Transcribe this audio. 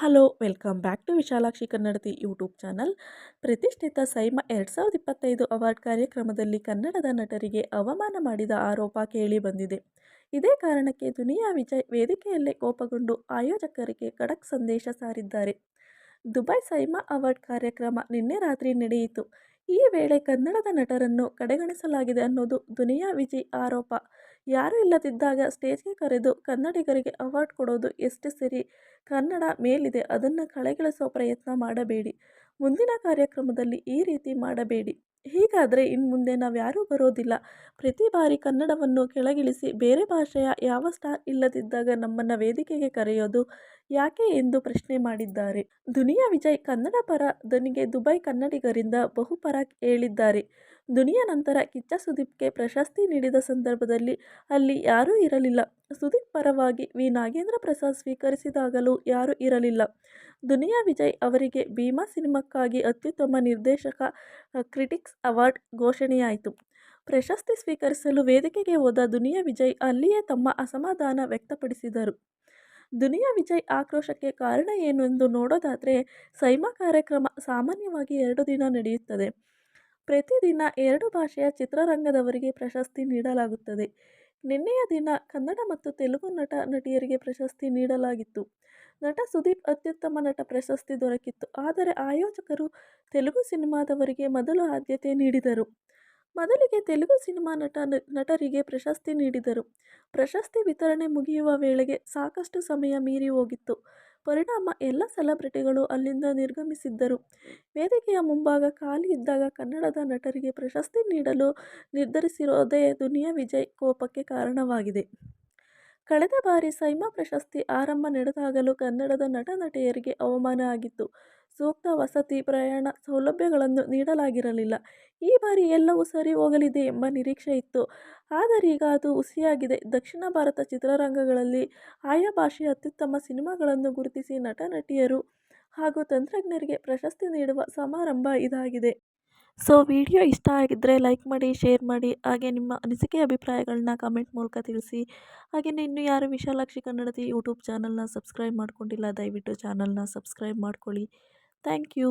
Hello, welcome back to Vishalakshi Kannadati YouTube channel. ಪ್ರತಿಷ್ಠಿತ ಸೈಮಾ ಎರಡು ಸಾವಿರದ ಇಪ್ಪತ್ತೈದು ಅವಾರ್ಡ್ ಕಾರ್ಯಕ್ರಮದಲ್ಲಿ ಕನ್ನಡದ ನಟರಿಗೆ ಅವಮಾನ ಮಾಡಿದ ಆರೋಪ ಕೇಳಿ ಬಂದಿದೆ. ಇದೇ ಕಾರಣಕ್ಕೆ ದುನಿಯಾ ವಿಜಯ್ ವೇದಿಕೆಯಲ್ಲೇ ಕೋಪಗೊಂಡು ಆಯೋಜಕರಿಗೆ ಖಡಕ್ ಸಂದೇಶ ಸಾರಿದ್ದಾರೆ. ದುಬೈ ಸೈಮಾ ಅವಾರ್ಡ್ ಕಾರ್ಯಕ್ರಮ ನಿನ್ನೆ ರಾತ್ರಿ ನಡೆಯಿತು. ಈ ವೇಳೆ ಕನ್ನಡದ ನಟರನ್ನು ಕಡೆಗಣಿಸಲಾಗಿದೆ ಅನ್ನೋದು ದುನಿಯಾ ವಿಜಿ ಆರೋಪ. ಯಾರೂ ಇಲ್ಲದಿದ್ದಾಗ ಸ್ಟೇಜ್ಗೆ ಕರೆದು ಕನ್ನಡಿಗರಿಗೆ ಅವಾರ್ಡ್ ಕೊಡೋದು ಎಷ್ಟು ಸರಿ ಕನ್ನಡ ಮೇಲಿದೆ ಅದನ್ನು ಕಳೆಗಿಳಿಸೋ ಪ್ರಯತ್ನ ಮಾಡಬೇಡಿ. ಮುಂದಿನ ಕಾರ್ಯಕ್ರಮದಲ್ಲಿ ಈ ರೀತಿ ಮಾಡಬೇಡಿ. ಹೀಗಾದರೆ ಇನ್ನು ಮುಂದೆ ನಾವ್ಯಾರೂ ಬರೋದಿಲ್ಲ. ಪ್ರತಿ ಬಾರಿ ಕನ್ನಡವನ್ನು ಕೆಳಗಿಳಿಸಿ ಬೇರೆ ಭಾಷೆಯ ಯಾವ ಸ್ಟಾರ್ ಇಲ್ಲದಿದ್ದಾಗ ನಮ್ಮನ್ನು ವೇದಿಕೆಗೆ ಕರೆಯೋದು ಯಾಕೆ ಎಂದು ಪ್ರಶ್ನೆ ಮಾಡಿದ್ದಾರೆ. ದುನಿಯಾ ವಿಜಯ್ ಕನ್ನಡ ಪರ ದನಿಗೆ ದುಬೈ ಕನ್ನಡಿಗರಿಂದ ಬಹುಪರ ಹೇಳಿದ್ದಾರೆ. ದುನಿಯಾ ನಂತರ ಕಿಚ್ಚ ಸುದೀಪ್ಗೆ ಪ್ರಶಸ್ತಿ ನೀಡಿದ ಸಂದರ್ಭದಲ್ಲಿ ಅಲ್ಲಿ ಯಾರೂ ಇರಲಿಲ್ಲ. ಸುದೀಪ್ ಪರವಾಗಿ ವಿ. ನಾಗೇಂದ್ರ ಪ್ರಸಾದ್ ಸ್ವೀಕರಿಸಿದಾಗಲೂ ಯಾರೂ ಇರಲಿಲ್ಲ. ದುನಿಯಾ ವಿಜಯ್ ಅವರಿಗೆ ಭೀಮಾ ಸಿನಿಮಾಕ್ಕಾಗಿ ಅತ್ಯುತ್ತಮ ನಿರ್ದೇಶಕ ಕ್ರಿಟಿಕ್ಸ್ ಅವಾರ್ಡ್ ಘೋಷಣೆಯಾಯಿತು. ಪ್ರಶಸ್ತಿ ಸ್ವೀಕರಿಸಲು ವೇದಿಕೆಗೆ ಹೋದ ದುನಿಯಾ ವಿಜಯ್ ಅಲ್ಲಿಯೇ ತಮ್ಮ ಅಸಮಾಧಾನ ವ್ಯಕ್ತಪಡಿಸಿದರು. ದುನಿಯಾ ವಿಜಯ್ ಆಕ್ರೋಶಕ್ಕೆ ಕಾರಣ ಏನು ಎಂದು ನೋಡೋದಾದರೆ, ಸೈಮಾ ಕಾರ್ಯಕ್ರಮ ಸಾಮಾನ್ಯವಾಗಿ ಎರಡು ದಿನ ನಡೆಯುತ್ತದೆ. ಪ್ರತಿದಿನ ಎರಡು ಭಾಷೆಯ ಚಿತ್ರರಂಗದವರಿಗೆ ಪ್ರಶಸ್ತಿ ನೀಡಲಾಗುತ್ತದೆ. ನಿನ್ನೆಯ ದಿನ ಕನ್ನಡ ಮತ್ತು ತೆಲುಗು ನಟ ನಟಿಯರಿಗೆ ಪ್ರಶಸ್ತಿ ನೀಡಲಾಗಿತ್ತು. ನಟ ಸುದೀಪ್ ಅತ್ಯುತ್ತಮ ನಟ ಪ್ರಶಸ್ತಿ ದೊರಕಿತ್ತು. ಆದರೆ ಆಯೋಜಕರು ತೆಲುಗು ಸಿನಿಮಾದವರಿಗೆ ಮೊದಲು ಆದ್ಯತೆ ನೀಡಿದರು. ಮೊದಲಿಗೆ ತೆಲುಗು ಸಿನಿಮಾ ನಟ ನಟರಿಗೆ ಪ್ರಶಸ್ತಿ ನೀಡಿದರು. ಪ್ರಶಸ್ತಿ ವಿತರಣೆ ಮುಗಿಯುವ ವೇಳೆಗೆ ಸಾಕಷ್ಟು ಸಮಯ ಮೀರಿ ಹೋಗಿತ್ತು. ಪರಿಣಾಮ ಎಲ್ಲ ಸೆಲೆಬ್ರಿಟಿಗಳು ಅಲ್ಲಿಂದ ನಿರ್ಗಮಿಸಿದ್ದರು. ವೇದಿಕೆಯ ಮುಂಭಾಗ ಖಾಲಿ ಇದ್ದಾಗ ಕನ್ನಡದ ನಟರಿಗೆ ಪ್ರಶಸ್ತಿ ನೀಡಲು ನಿರ್ಧರಿಸಿರೋದೇ ದುನಿಯಾ ವಿಜಯ್ ಕೋಪಕ್ಕೆ ಕಾರಣವಾಗಿದೆ. ಕಳೆದ ಬಾರಿ ಸೈಮಾ ಪ್ರಶಸ್ತಿ ಆರಂಭ ನಡೆದಾಗಲೂ ಕನ್ನಡದ ನಟ ನಟಿಯರಿಗೆ ಅವಮಾನ ಆಗಿತ್ತು. ಸೂಕ್ತ ವಸತಿ, ಪ್ರಯಾಣ ಸೌಲಭ್ಯಗಳನ್ನು ನೀಡಲಾಗಿರಲಿಲ್ಲ. ಈ ಬಾರಿ ಎಲ್ಲವೂ ಸರಿ ಹೋಗಲಿದೆ ಎಂಬ ನಿರೀಕ್ಷೆ ಇತ್ತು. ಆದರೀಗ ಅದು ಹುಸಿಯಾಗಿದೆ. ದಕ್ಷಿಣ ಭಾರತ ಚಿತ್ರರಂಗಗಳಲ್ಲಿ ಆಯಾ ಭಾಷೆಯ ಅತ್ಯುತ್ತಮ ಸಿನಿಮಾಗಳನ್ನು ಗುರುತಿಸಿ ನಟ ನಟಿಯರು ಹಾಗೂ ತಂತ್ರಜ್ಞರಿಗೆ ಪ್ರಶಸ್ತಿ ನೀಡುವ ಸಮಾರಂಭ ಇದಾಗಿದೆ. ಸೊ ವಿಡಿಯೋ ಇಷ್ಟ ಆಗಿದ್ದರೆ ಲೈಕ್ ಮಾಡಿ ಶೇರ್ ಮಾಡಿ, ಹಾಗೆ ನಿಮ್ಮ ಅನಿಸಿಕೆ ಅಭಿಪ್ರಾಯಗಳನ್ನ ಕಮೆಂಟ್ ಮೂಲಕ ತಿಳಿಸಿ. ಹಾಗೆಯೇ ಇನ್ನೂ ಯಾರು ವಿಶಾಲಾಕ್ಷಿ ಕನ್ನಡತಿ ಯೂಟ್ಯೂಬ್ ಚಾನಲ್ನ ಸಬ್ಸ್ಕ್ರೈಬ್ ಮಾಡ್ಕೊಂಡಿಲ್ಲ, ದಯವಿಟ್ಟು ಚಾನಲ್ನ ಸಬ್ಸ್ಕ್ರೈಬ್ ಮಾಡ್ಕೊಳ್ಳಿ. Thank you